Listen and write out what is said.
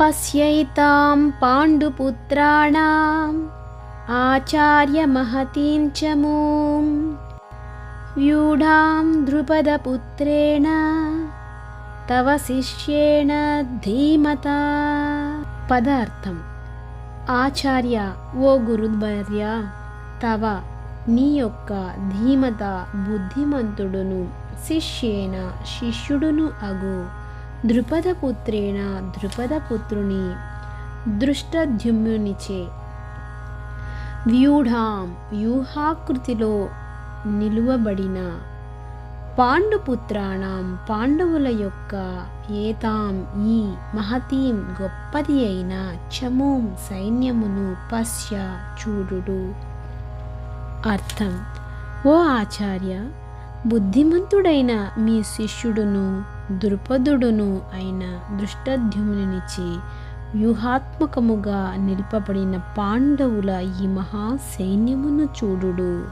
पश्यैतां పాండుపుత్రాణాం ఆచార్యమహతీం చ మూం వ్యూఢాం ద్రుపదపుత్రేణ తవ శిష్యేణ ధీమత పదార్థం ఆచార్య ఓ గురువర్య తవ నీ యొక్క ధీమత బుద్ధిమంతుడును శిష్యేన శిష్యుడును అగు ద్రుపదపుత్రేణ ద్రుపదపుత్రుని దృష్టద్యుమ్యునిచే వ్యూఢాం వ్యూహాకృతిలో నిలువబడిన పాండుపుత్రాణం పాండవుల యొక్క ఏతాం ఈ మహతీం గొప్పది అయిన చమూం సైన్యమును పశ్య చూడుడు. అర్థం. ఓ ఆచార్య బుద్ధిమంతుడైన మీ శిష్యుడును దృపదుడును అయిన దృష్టద్యుమ్నునిచి వ్యూహాత్మకముగా నిలుపబడిన పాండవుల ఈ మహా సైన్యమును చూడుడు.